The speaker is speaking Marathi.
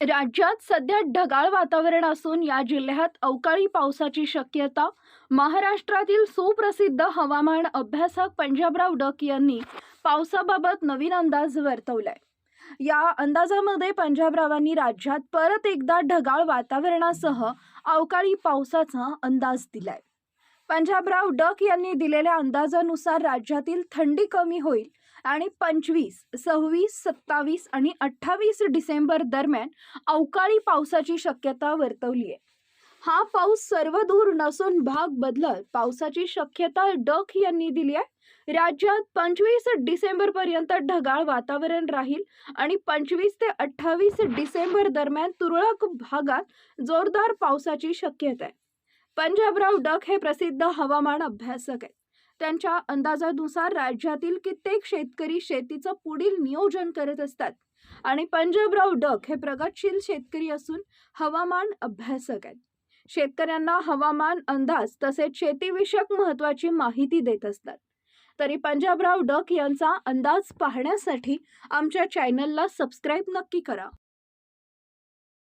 राज्यात सध्या ढगाळ वातावरण असून या जिल्ह्यात अवकाळी पावसाची शक्यता. महाराष्ट्रातील सुप्रसिद्ध हवामान अभ्यासक पंजाबराव डक यांनी पावसाबाबत नवीन अंदाज वर्तवलाय. या अंदाजामध्ये पंजाबरावांनी राज्यात परत एकदा ढगाळ वातावरणासह अवकाळी पावसाचा अंदाज दिलाय. पंजाबराव डक यांनी दिलेल्या अंदाजानुसार राज्यातील थंडी कमी होईल आणि पंचवीस सव्वीस सत्तावीस आणि अठ्ठावीस डिसेंबर दरम्यान अवकाळी पावसाची शक्यता वर्तवली आहे हा पाऊस सर्वदूर नसून भाग बदलत पावसाची शक्यता डक यांनी दिली आहे राज्यात पंचवीस डिसेंबर पर्यंत ढगाळ वातावरण राहील आणि पंचवीस ते अठ्ठावीस डिसेंबर दरम्यान तुरळक भागात जोरदार पावसाची शक्यता आहे. पंजाबराव डक हे प्रसिद्ध हवामान अभ्यासक आहेत. त्यांच्या अंदाजानुसार राज्यातील कित्येक शेतकरी शेतीचं पुढील नियोजन करत असतात. आणि पंजाबराव डक हे प्रगतशील शेतकरी असून हवामान अभ्यासक आहेत. शेतकऱ्यांना हवामान अंदाज तसेच शेतीविषयक महत्त्वाची माहिती देत असतात. तरी पंजाबराव डक यांचा अंदाज पाहण्यासाठी आमच्या चॅनलला सबस्क्राईब नक्की करा.